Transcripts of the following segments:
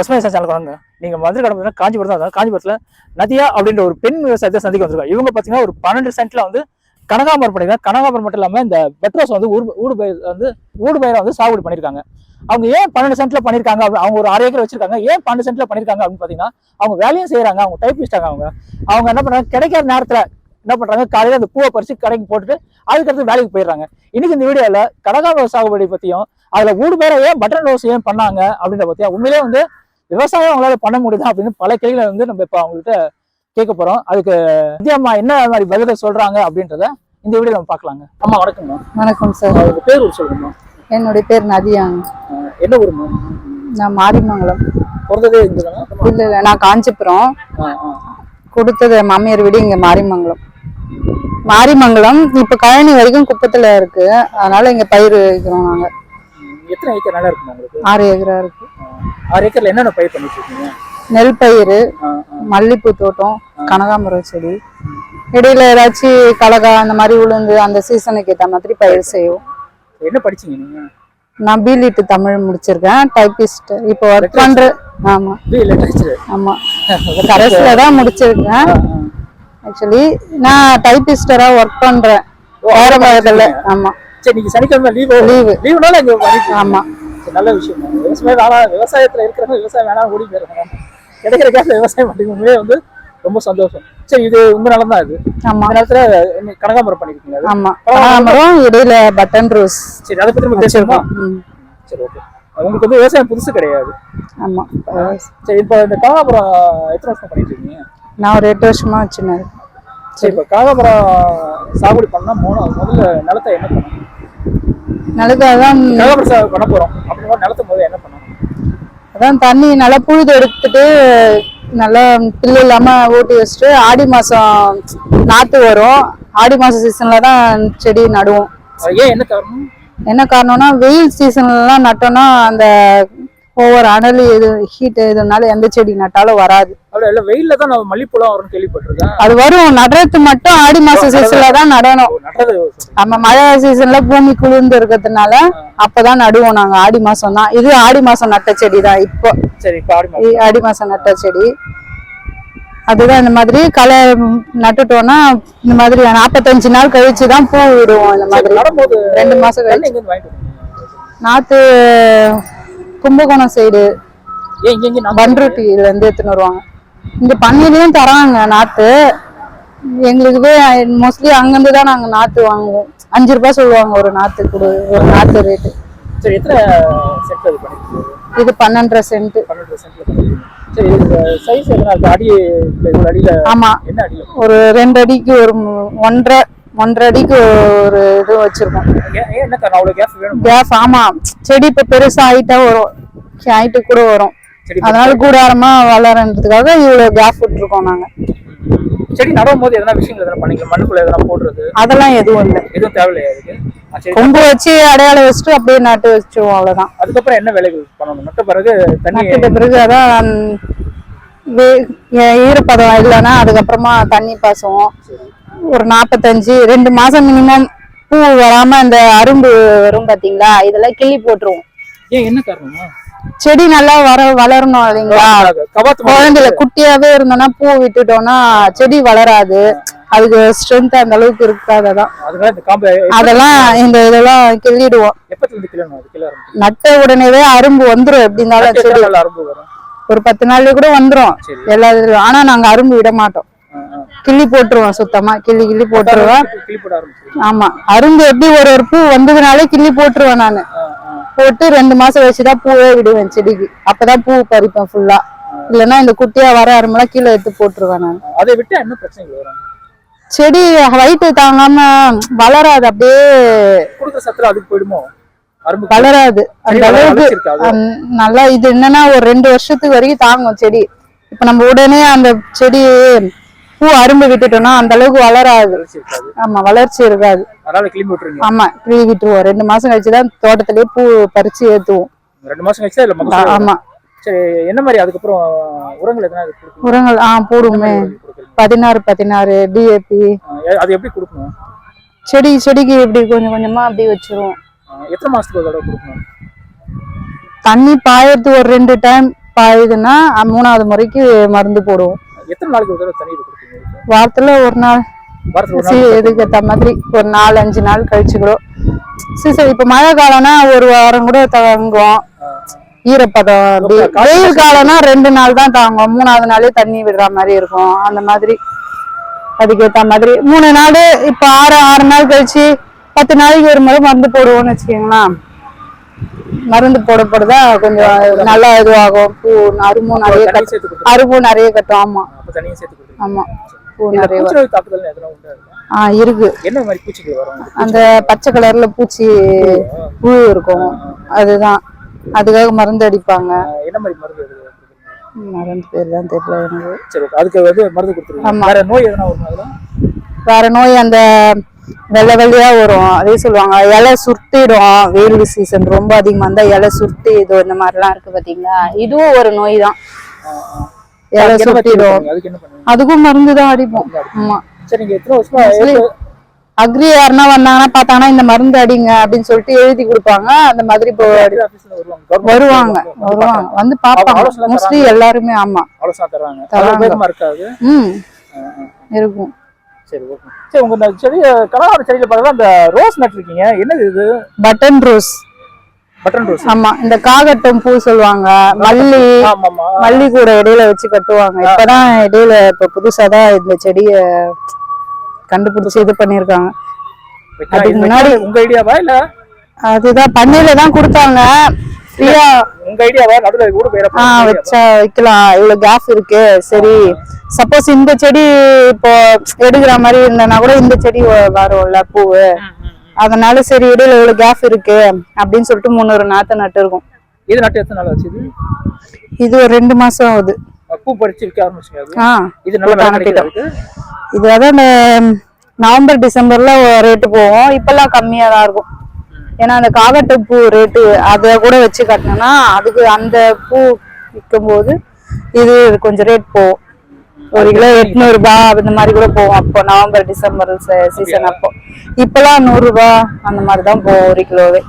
பசுமை விவசாய சேனல் வாங்க நீங்க மதுரை கடமை காஞ்சிபுரம் தான் காஞ்சிபுரத்துல நதியா அப்படின்ற ஒரு பெண் விவசாயத்தை சந்திக்க வந்திருக்காங்க. இவங்க பாத்தீங்கன்னா ஒரு பன்னெண்டு சென்ட்ல வந்து கனகாமரம் பண்ணிருக்காங்க. கனகாமரம் மட்டும் இல்லாம இந்த பெட்ரோஸ் வந்து ஊடு ஊடு பயிர் வந்து ஊடு பயிரை வந்து சாகுபடி பண்ணிருக்காங்க. அவங்க ஏன் பன்னெண்டு சென்ட்ல பண்ணிருக்காங்க? அப்படி- அவங்க ஒரு அரை ஏக்கர் வச்சிருக்காங்க. ஏன் பன்னெண்டு சென்ட்ல பண்ணிருக்காங்க அப்படின்னு பாத்தீங்கன்னா அவங்க வேலையும் செய்யறாங்க. அவங்க டைப்பிஸ்டாங்க அவங்க. அவங்க என்ன பண்றாங்க? கிடைக்கிற நேரத்துல என்ன பண்றாங்க? காலையில அந்த பூவை பறிச்சு கடைக்கு போட்டுட்டு அதுக்கடுத்து வேலைக்கு போயிடுறாங்க. இன்னைக்கு இந்த வீடியோல கனகாமரம் சாகுபடி பத்தியும் அதுல ஊடு பயிரை ஏன் பட்டன் ரோஸ் ஏன் பண்ணாங்க அப்படின்ற பத்தியா? உண்மையிலேயே வந்து விவசாயம் அவங்களால பண்ண முடியுதா அப்படின்னு பல கேள்விகளை வந்து நம்ம இப்ப அவங்கள்ட்ட கேட்க போறோம். அதுக்கு வித்யாம்மா என்ன மாதிரி பதில சொல்றாங்க அப்படின்றத இந்த வீடியோ நம்ம பார்க்கலாங்க. அம்மா வணக்கம்மா. வணக்கம் சார். உங்க பேர் ஒரு சொல்லுங்கம்மா. என்னுடைய பேர் நதியாங்க என்ன ஊருமா நான் மாரிமங்கலம். பிறந்ததே இல்லை இல்லை நான் காஞ்சிபுரம். கொடுத்தது மாமியார் வீடு இங்கே மாரிமங்கலம். மாரிமங்கலம் இப்போ கழனி வரைக்கும் குப்பத்தில் இருக்கு. அதனால இங்கே பயிர் வைக்கிறோம் நாங்கள் எத்தனை ஏக்கர் நல்லா இருக்குமா உங்களுக்கு? ஆறு ஏக்கரா இருக்கு. அஹ் ஆறு ஏக்கர்ல என்னென்ன பயிர் பண்ணிட்டு இருக்கீங்க நெல் பயிர் மல்லிப்பூ தோட்டம் கனகாமரம் செடி. இடையில ஏதாச்சும் கலகா அந்த மாதிரி உளுந்து அந்த சீசனுக்கு ஏற்ற மாதிரி பயிர் செய்வோம். என்ன படிச்சீங்க நீங்க? நான் பிலிட்டு தமிழ் முடிச்சிருக்கேன் டைப்பிஸ்ட் இப்போ ஒர்க் பண்ற ஆமா. ஆமா. கரஸ்ல தான் முடிச்சிருக்கேன். ஆக்சுவலி நான் டைப்பிஸ்டரா ஒர்க் பண்றேன். வேற ஆமா. சரி நீங்க சனிக்கிழமை லீவு Leave. லீவுனால ஆமா. நல்ல விஷயம். தான். விவசாயம் வேணாம் விவசாயத்துல இருக்கிறவங்க விவசாயம் வேணாம் ஓடி போயிருக்காங்க கிடைக்கிற கேப்ல விவசாயம் பண்ணிக்க உண்மையே வந்து ரொம்ப சந்தோஷம். சரி இது உங்க நலம் தான் இது. ஆமா. நேரத்துல கனகாமரம் பண்ணிருக்கீங்க ஆமா. கனகாமரம் இடையில பட்டன் ரோஸ் சரி அதை பத்தி நம்ம சரி ஓகே உங்களுக்கு வந்து விவசாயம் புதுசு கிடையாது. ஆமா. சரி இப்போ இந்த கனகாமரம் எத்தனை வருஷம் பண்ணிட்டு இருக்கீங்க? நான் ஒரு எட்டு வருஷமா வச்சுனேன். சரி இப்போ கனகாமரம் சாகுபடி பண்ணா மூணு முதல்ல நிலத்தை என்ன பண்ணணும்? நிலத்தை அதான் பண்ண போறோம். அப்படின்னா நிலத்தை முதல்ல என்ன பண்ணணும்? அதான் தண்ணி நல்லா புழுது எடுத்துட்டு நல்லா பில்லு இல்லாம ஊட்டி வச்சுட்டு ஆடி மாசம் நாத்து வரும். ஆடி மாசம் சீசன்ல தான் செடி நடுவோம். ஏன் என்ன காரணம்? என்ன காரணம்னா வெயில் சீசன்லாம் நட்டோம்னா அந்த ஓவர் அனல் இது ஹீட் இதுனால எந்த செடி நட்டாலும் வராது. அவ்வளோ இல்லை வெயில்ல தான் நான் மல்லிப்பூலாம் வரும்னு கேள்விப்பட்டிருக்கேன். அது வரும். நடுறது மட்டும் ஆடி மாச சீசன்ல தான் நடணும். நடுறது நம்ம மழை சீசன்ல பூமி குளிர்ந்து இருக்கிறதுனால அப்பதான் நடுவோம் நாங்க. ஆடி மாசம் தான். இது ஆடி மாசம் நட்ட செடி தான் இப்போ. சரி இப்போ ஆடி மாசம். நட்ட செடி. அதுதான் இந்த மாதிரி களை நட்டுட்டோம்னா இந்த மாதிரி நாற்பத்தஞ்சு நாள் கழிச்சு தான் பூ விடுவோம் இந்த மாதிரி. ரெண்டு மாசம் கழிச்சு? நாத்து கும்பகோணம் சைடு பண்ருட்டியில இருந்து எடுத்துன்னு வருவாங்க. இங்க பண்ணையிலயும் தராங்க நாத்து. எங்களுக்கு மோஸ்ட்லி அங்கிருந்து தான் நாங்க நாத்து வாங்குவோம். அஞ்சு ரூபாய் சொல்லுவாங்க ஒரு நாத்து கொடு ஒரு நாத்து ரேட்டு இது பன்னெண்டரை சென்ட் ஆமா. ஒரு ரெண்டு அடிக்கு ஒரு ஒன்றரை ஒன்றரை அடிக்கு ஒரு இது வச்சிருக்கோம். கேஸ் ஆமா. செடி இப்ப பெருசா ஹைட்டா வரும். ஹைட்டு கூட வரும். அதனால கூடாரமா வளரன்றதுக்காக இவ்வளவு கேப் விட்டுருக்கோம் நாங்க. செடி நடும் போது எதனா விஷயங்கள் எதனா பண்ணிக்கலாம் மண்ணுக்குள்ள எதனா போடுறது? அதெல்லாம் எதுவும் இல்லை. எதுவும் தேவையில்லையா சரி. கொம்பு வச்சு அடையாளம் வச்சுட்டு அப்படியே நட்டு வச்சிருவோம் அவ்வளவுதான். அதுக்கப்புறம் என்ன வேலைகள் பண்ணணும்? நட்ட பிறகு தண்ணி நட்டுட்ட பிறகு அதான் ஈரப்பதம் இல்லைன்னா அதுக்கப்புறமா தண்ணி பாசுவோம் ஒரு நாற்பத்தஞ்சு ரெண்டு மாசம் மினிமம் பூ வராம இந்த அரும்பு வரும் பாத்தீங்களா? இதெல்லாம் கிள்ளி போட்டுருவோம். ஏன் என்ன காரணமா? செடி நல்லா வர வளரணும் இல்லைங்களா? குழந்தைல குட்டியாவே இருந்தோம்னா பூ விட்டுட்டோம்னா செடி வளராது. அதுக்கு ஸ்ட்ரென்த் அந்த அளவுக்கு இருக்காததான் அதெல்லாம் இந்த இதெல்லாம் கிள்ளிடுவோம். நட்ட உடனேவே அரும்பு வந்துரும். எப்படி இருந்தாலும் செடி. ஒரு பத்து நாள்ல கூட வந்துரும். எல்லா இதுலயும் ஆனா நாங்க அரும்பு விட மாட்டோம். கிள்ளி போட்டுருவோம் சுத்தமா. கிள்ளி கிள்ளி போட்டுருவேன் கிளி போட ஆரம்பிச்சு ஆமா. அரும்பு எப்படி ஒரு ஒரு பூ வந்ததுனாலே கிள்ளி போட்டுருவேன் நானு. போட்டு ரெண்டு மாசம் வச்சுதான் பூவே விடுவேன் செடிக்கு. அப்பதான் பூ பறிப்பேன் ஃபுல்லா இல்லைன்னா இந்த குட்டியா வர அரும்பெல்லாம் கீழே எடுத்து போட்டுருவேன் நான். அதை விட்டு என்ன பிரச்சனைகள் வரும்? செடி வயிற்று தாங்காம வளராது. அப்படியே கொடுக்குற சத்துல அதுக்கு போயிடுமோ? வளராது. அந்த அளவுக்கு நல்லா இது என்னன்னா ஒரு ரெண்டு வருஷத்துக்கு வரைக்கும் தாங்கும் செடி. இப்ப நம்ம உடனே அந்த செடி பூ அரும்பு விட்டுட்டோம்னா அந்த அளவுக்கு வளராது. ஆமா வளர்ச்சி இருக்காது. ஆமா கிளி விட்டுருவோம். ரெண்டு மாசம் கழிச்சுதான் தோட்டத்திலேயே பூ பறிச்சு ஏத்துவோம். ரெண்டு மாசம் கழிச்சு ஆமா. சரி என்ன மாதிரி அதுக்கப்புறம் உரங்கள் எதனா உரங்கள் ஆ போடுவோமே? பதினாறு பதினாறு டிஏபி அது எப்படி கொடுக்கணும்? செடி செடிக்கு இப்படி கொஞ்சம் கொஞ்சமா அப்படி வச்சிருவோம். எத்தனை மாசத்துக்கு ஒரு தடவை கொடுக்கணும்? தண்ணி பாயறது ஒரு ரெண்டு டைம் பாயுதுன்னா மூணாவது முறைக்கு மருந்து போடுவோம். எத்தனை நாளைக்கு ஒரு தடவை தண்ணி? வாரத்துல ஒரு நாள். இதுக்கு ஏற்ற மாதிரி ஒரு நாலு அஞ்சு நாள் கழிச்சு கூட. சீசன் இப்ப மழை காலம்னா ஒரு வாரம் கூட தங்கும் ஈரப்பதம் வெயில் காலம்னா ரெண்டு நாள் தான் தாங்கும் மூணாவது நாளே தண்ணி விடுற மாதிரி இருக்கும். அந்த மாதிரி. அதுக்கேத்த மாதிரி. மூணு நாள் இப்ப ஆறு ஆறு நாள் கழிச்சு பத்து நாளைக்கு ஒரு முறை மருந்து போடுவோம்னு வச்சுக்கோங்களேன். மருந்து போட போடதா கொஞ்சம் நல்லா இதுவாகும். பூ அரும்பும் நிறைய அரும்பும் நிறைய கட்டும். ஆமா. ஆமா. பூ இந்த நிறைய பூச்சி நோய் தாக்குதல்? ஆ இருக்கு. என்ன மாதிரி பூச்சிகள் வரும் அந்த பச்சை கலர்ல பூச்சி புழு இருக்கும். அதுதான். அதுக்காக மருந்து அடிப்பாங்க. என்ன மாதிரி மருந்து? மருந்து பேர் தான் தெரியல எனக்கு. சரி. அதுக்கு வந்து மருந்து கொடுத்துருவீங்க. வேற நோய் எதனா வரும் அதெல்லாம் வேற நோய் அந்த வெள்ளை வெள்ளையா வரும். அதே சொல்லுவாங்க. இலை சுருட்டிடும். வெயில் சீசன் ரொம்ப அதிகமா இருந்தா இலை சுருட்டி இது இந்த மாதிரிலாம் இருக்கு பாத்தீங்களா? இதுவும் ஒரு நோய் தான். இலை பண்ணுவீங்க? அதுக்கும் மருந்து தான் அடிப்போம். ஆமா. அக்ரி யாருன்னா வந்தாங்கன்னா பார்த்தாங்கன்னா இந்த மருந்து அடிங்க அப்படின்னு சொல்லிட்டு எழுதி கொடுப்பாங்க. அந்த மாதிரி வருவாங்க. வருவாங்க. வந்து ஆலோசனை மோஸ்ட்லி எல்லாருமே ஆமா. ம். இருக்கும். சரி ஓகே சரி உங்க செடி கனகார செடியில பார்த்தா அந்த ரோஸ் நட்டிருக்கீங்க. என்னது இது? Button rose. ஆமா இந்த காகட்டம் பூ சொல்லுவாங்க. மல்லி மல்லி கூட இடையில வச்சு கட்டுவாங்க. இப்பதான் இடையில இப்ப புதுசாதான் இந்த செடிய கண்டுபிடிச்சு இது பண்ணிருக்காங்க அதுக்கு முன்னாடி- உங்க ஐடியாவா இல்ல? அதுதான் பண்ணையில தான் கொடுத்தாங்க. ஃப்ரீயா உங்க ஐடியாவா? நடுவுல கூட பேர ஆ வச்சா வைக்கலாம். இவ்வளவு கேப் இருக்கு. சரி சப்போஸ் இந்த செடி இப்போ எடுக்கிற மாதிரி இருந்தனா கூட இந்த செடி வரும்ல பூவு. அதனால சரி இடையில இவ்வளவு கேப் இருக்கு அப்படின்னு சொல்லிட்டு முந்நூறு நாத்து நட்டு இருக்கும். இது நட்டு எத்தனை நாள் வச்சு இது? ஒரு ரெண்டு மாசம் ஆகுது. பூ பறிச்சு விற்க ஆரம்பிச்சுங்க இது நல்ல இது? அதான் இந்த நவம்பர் டிசம்பர்ல ரேட்டு போகும். இப்பெல்லாம் கம்மியா தான் இருக்கும். ஏன்னா அந்த காகட்டு பூ ரேட்டு அதை கூட வச்சு கட்டினோம்னா அதுக்கு அந்த பூ விற்கும் போது இது கொஞ்சம் ரேட் போகும். ஒரு கிலோ எட்நூறு ரூபாய் இந்த மாதிரி கூட போகும். அப்போ நவம்பர் டிசம்பர் சீசன் அப்போ. இப்பெல்லாம் நூறு ரூபாய் அந்த மாதிரி தான் போகும் ஒரு கிலோவே.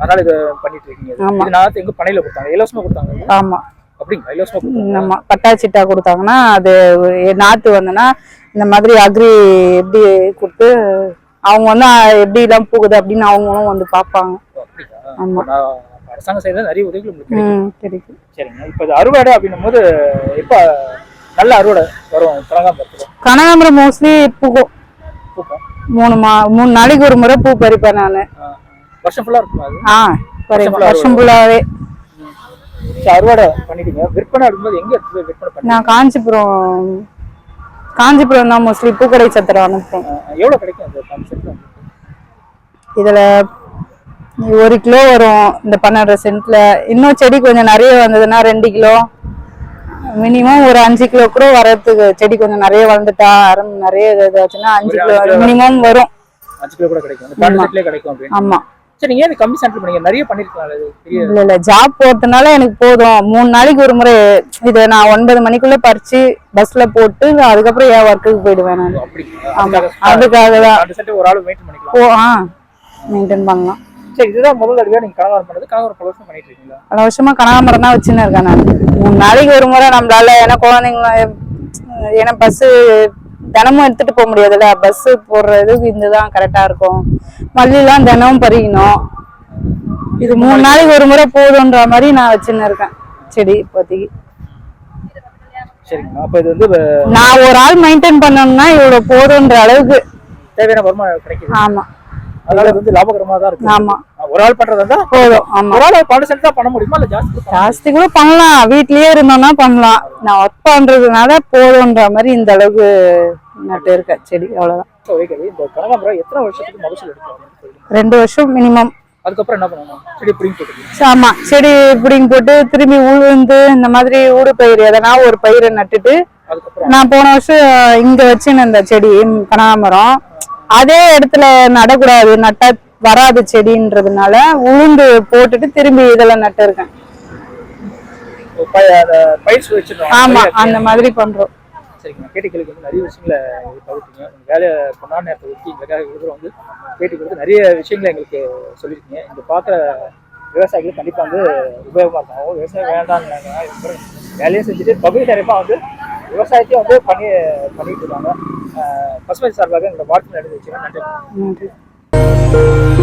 அதனால இதை பண்ணிட்டு இருக்கீங்க. ஆமா. எங்க பண்ணையில கொடுத்தாங்க. இலவசமா கொடுத்தாங்க? ஆமா. அப்படிங்களா? இலவசமா கொடுத்தாங்க கொடுத்தாங்கன்னா அது நாத்து வந்தனா இந்த மாதிரி அக்ரி எப்படி கொடுத்து அவங்க வந்து எப்படி எல்லாம் போகுது? அப்படின்னு அவங்களும் வந்து பார்ப்பாங்க. ஆமா. அப்ப நான் அரசாங்க சைடுல நிறைய உதவிகள் உங்களுக்கு கிடைக்கும் சரிங்க. இப்போ அறுவடை அப்படின்னும் போது எப்ப நல்ல அறுவடை வரும்? கனகாம்பரத்துல. கனகாம்பரம் மோஸ்ட்லி பூக்கும். பூக்கும். மூணு மா மூணு நாளைக்கு ஒரு முறை பூ பறிப்பேன் நான். வருஷம் ஃபுல்லா இருக்குமா அது? ஆ பறிப்பேன். வருஷம் ஃபுல்லாவே சரி, அறுவடை பண்ணிட்டீங்க. விற்பனை அப்படிங்கும்போது எங்க விற்பனை பண்ணி நான் காஞ்சிபுரம் காஞ்சிபுரம் தான் மோஸ்ட்லி பூக்கடை சத்திரம் அனுப்புறேன். எவ்வளவு கிடைக்கும் அந்த கான்செப்ட் இதுல ஒரு கிலோ வரும் இந்த பன்னெண்டு சென்ட்ல. இன்னும் செடி கொஞ்சம் நிறைய வந்ததுன்னா ரெண்டு கிலோ. மினிமம் ஒரு அஞ்சு கிலோ கூட வரதுக்கு செடி கொஞ்சம் நிறைய வளர்ந்துட்டா அரம் நிறைய ஒரு கிலோ அஞ்சு கிலோ மினிமம் வரும். அஞ்சு கிலோ கூட கிடைக்கும். ஆமா. சரி நீங்க ஏன் இது கம்மி சென்டர் பண்ணீங்க நிறைய பண்ணிருக்கலாம் இது. பெரிய இல்ல இல்ல. ஜாப் போறதுனால எனக்கு போதும். மூணு நாளைக்கு ஒரு முறை இதை நான் ஒன்பது மணிக்குள்ள பறிச்சு பஸ்ல போட்டு அதுக்கப்புறம் என் ஒர்க்குக்கு போயிடுவேன் நான். அதுக்காக தான். அந்த செட்டு ஒரு ஆள் மெயின்டைன் பண்ணிக்கலாம். போ ஆ. மெயின்டைன் பண்ணலாம். சரி இதுதான் முதல் தடவையா நீங்க கனகாரம் பண்ணது. கனகாரம் பல வருஷம் பண்ணிட்டு இருக்கீங்களா? பல வருஷமா கனகாமரம் தான் வச்சுன்னு இருக்கேன் நான். மூணு நாளைக்கு ஒரு முறை நம்மளால ஏன்னா குழந்தைங்க ஏன்னா பஸ் தினமும் எடுத்துட்டு போக முடியாதுல்ல. பஸ் போடுறதுக்கு இதுதான் கரெக்டா இருக்கும். மல்லிலாம் தினமும் பறிக்கணும். இது மூணு நாளைக்கு ஒரு முறை போதுன்ற மாதிரி நான் வச்சுன்னு இருக்கேன். செடி இப்போதைக்கு. சரிங்கண்ணா அப்ப இது வந்து நான் ஒரு ஆள் மெயின்டைன் பண்ணணும்னா இவ்வளவு போதுன்ற அளவுக்கு. தேவையான வருமானம் கிடைக்குது. ஆமா. அதனால வந்து லாபகரமா தான் இருக்கு. ஆமா. ஒரு ஆள் பண்றதா போதும். ஆமா. ஒரு ஆள் சென்ட் தான் பண்ண முடியுமா? இல்ல ஜாஸ்தி ஜாஸ்தி கூட பண்ணலாம். வீட்லயே இருந்தோம்னா பண்ணலாம். நான் ஒர்க் பண்றதுனால போதுன்ற மாதிரி இந்த அளவுக்கு நட்டு இருக்கேன் செடி அவ்வளவுதான். இந்த கனகாம்பரம் எத்தனை வருஷத்துக்கு மகசூல் எடுக்கலாம் ரெண்டு வருஷம் மினிமம் அதுக்கப்புறம் என்ன பண்ணணும்? செடி பிடிங்கி போட்டுக்கணும். ஆமா. செடி பிடிங்கி போட்டு திரும்பி உளுந்து இந்த மாதிரி ஊடு பயிர் எதனா ஒரு பயிரை நட்டுட்டு நான் போன வருஷம் இங்க வச்சுன்னு இந்த செடி கனகாமரம் அதே இடத்துல நடக்கூடாது நட்டா வராது செடின்றதுனால உளுந்து போட்டுட்டு திரும்பி இதெல்லாம் நட்டு இருக்கேன். ஒரு பய- அந்த பயிற்சி வச்சிருக்கோம் ஆமா அந்த மாதிரி பண்றோம். சரிங்க கேட்டி கேள்விக்கு வந்து நிறைய விஷயங்களை பகுத்தீங்க உங்க வேலையை பொண்ணான நேரத்தை ஒதுக்கி எங்களுக்காக இவ்வளோ வந்து பேட்டி கொடுத்து நிறைய விஷயங்களை எங்களுக்கு சொல்லியிருக்கீங்க. இங்க பார்க்குற விவசாயிகளுக்கு கண்டிப்பாக வந்து உபயோகமாக இருக்கும் விவசாயம் வேண்டாம்னாங்க. வேலையை செஞ்சுட்டு பகுதி நேரமாக வந்து விவசாயத்தையும் வந்து பண்ணி பண்ணிட்டு இருக்காங்க. பசுமை சார்பாக எங்களோட வாழ்த்து நடந்து வச்சுக்கோங்க நன்றி. நன்றி.